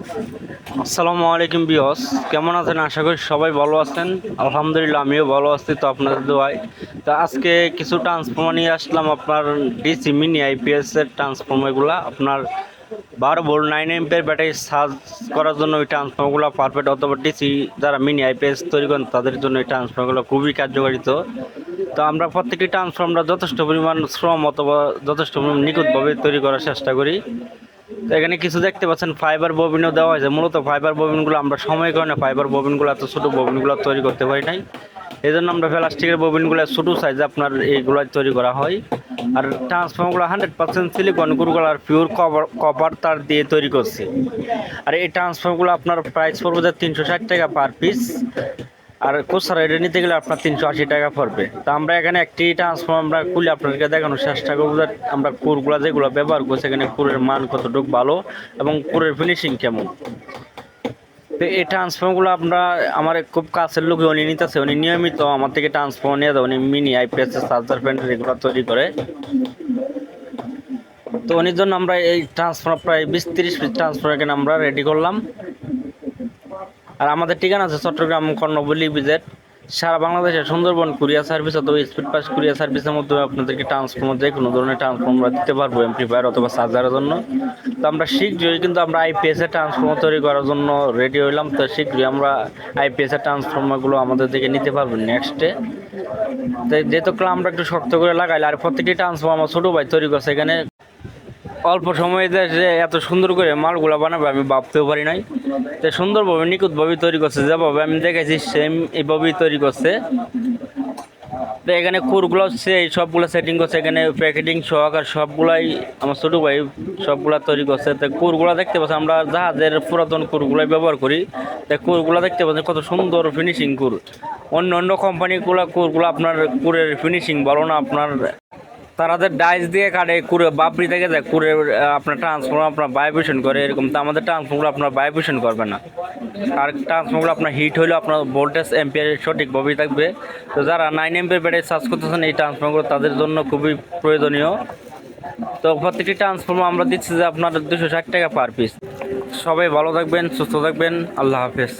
আসসালামু আলাইকুম বিয়স কেমন আছেন? আশা করি সবাই ভালো আছেন। আলহামদুলিল্লাহ, আমিও ভালো আছি তো আপনাদের দোয়ায়। তো আজকে কিছু ট্রান্সফর্মার নিয়ে আসলাম আপনার ডিসি মিনি আইপিএস এর ট্রান্সফর্মারগুলো আপনার বারো ভোল্ট নাইন এমপের ব্যাটারি চার্জ করার জন্য ওই ট্রান্সফর্মারগুলো পারফেক্ট অথবা ডিসি যারা মিনি আইপিএস তৈরি করেন, তাদের জন্য এই ট্রান্সফর্মারগুলো খুবই কার্যকারিত তো। আমরা প্রত্যেকটি ট্রান্সফর্মার যথেষ্ট পরিমাণ শ্রম অথবা যথেষ্ট পরিমাণ নিখুঁতভাবে তৈরি করার চেষ্টা করি। তো এখানে কিছু দেখতে পাচ্ছেন ফাইবার ববিনও দেওয়া হয়েছে। মূলত ফাইবার ববিনগুলো আমরা সময় কারণে ফাইবার ববিনগুলো এত ছোটো ববিনগুলো তৈরি করতে পারি নাই। এই জন্য আমরা প্লাস্টিকের ববিনগুলো ছোটো সাইজে আপনার এইগুলো তৈরি করা হয়। আর ট্রান্সফর্মগুলো হান্ড্রেড পার্সেন্ট সিলিকন গুরুগুলো আর পিওর কভার কভার তার দিয়ে তৈরি করছি। আর এই ট্রান্সফর্মগুলো আপনার প্রাইস পড়বে যে তিনশো ষাট টাকা পার পিস আর কোসারা এটা নিতে গেলে আপনার তিনশো আশি টাকা পড়বে। তা আমরা এখানে একটি ট্রান্সফর্ম আমরা খুলে আপনাদেরকে দেখানোর চেষ্টা করব আমরা কুরগুলো যেগুলো ব্যবহার করছি এখানে কুরের মান কতটুকু ভালো এবং কুরের ফিনিশিং কেমন। তো এই ট্রান্সফর্মগুলো আমরা, আমার খুব কাছের লোক উনি নিতেছে, উনি নিয়মিত আমার থেকে ট্রান্সফর্ম নিয়ে দেয় উনি মিনি আইপিএস চার্জার প্যান্ট এগুলো তৈরি করে। তো উনির জন্য আমরা এই ট্রান্সফর্ম প্রায় বিশ তিরিশ পিস ট্রান্সফর্ম এখানে আমরা রেডি করলাম। আর আমাদের ঠিকানা আছে চট্টগ্রাম কর্ণবলী বিজেট সারা বাংলাদেশে সুন্দরবন কুরিয়ার সার্ভিস অথবা স্পিড পাস কুরিয়ার সার্ভিসের মাধ্যমে আপনাদেরকে ট্রান্সফর্মার যে কোনো ধরনের ট্রান্সফর্মার দিতে পারব এমপ্লিফায়ার অথবা চার্জারের জন্য। তো আমরা শীঘ্রই কিন্তু আমরা আইপিএস এর ট্রান্সফর্মার তৈরি করার জন্য রেডি হইলাম। তো শীঘ্রই আমরা আইপিএস এর ট্রান্সফর্মারগুলো আমাদের দিকে নিতে পারব নেক্সটে তো যেহেতু আমরা একটু শক্ত করে লাগাইলে আর প্রত্যেকটি ট্রান্সফর্মার ছোটো ভাই তৈরি করছে এখানে। অল্প সময়ে যে এত সুন্দর করে মালগুলো বানাবে আমি ভাবতেও পারি নাই। তো সুন্দরভাবে, নিখুঁতভাবে তৈরি করছে। যেভাবে আমি দেখেছি সেম এইভাবেই তৈরি করছে। তো এখানে কুরগুলো এই সবগুলো সেটিং করছে। এখানে প্যাকেটিং সহকার সবগুলাই আমার ছোটো ভাই সবগুলা তৈরি করছে। তো কুরগুলো দেখতে পাচ্ছি আমরা জাহাজের পুরাতন কুরগুলাই ব্যবহার করি। তো কুরগুলো দেখতে পাচ্ছি কত সুন্দর ফিনিশিং কুর। অন্য অন্য কোম্পানিগুলো কুরগুলো আপনার কুরের ফিনিশিং ভালো না, আপনার তারাদের ডাইস দিয়ে কাটে, কুড়ে বাপরি থেকে যায় কুড়ে আপনার ট্রান্সফর্মার আপনার ভাইব্রেশন করে এরকম, তো আমাদের ট্রান্সফর্মার আপনার ভাইব্রেশন করবে না। আর ট্রান্সফর্মার আপনার হিট হলেও আপনার ভোল্টেজ এম্পিয়ার সঠিকভাবেই থাকবে। তো যারা নাইন এম্পিয়ার ব্যাটারি চার্জ করতেছেন, এই ট্রান্সফর্মারগুলো তাদের জন্য খুবই প্রয়োজনীয়। তো প্রত্যেকটি ট্রান্সফর্মার আমরা দিচ্ছি যে আপনার দুশো ষাট টাকা পার পিস সবাই ভালো থাকবেন, সুস্থ থাকবেন, আল্লাহ হাফেজ।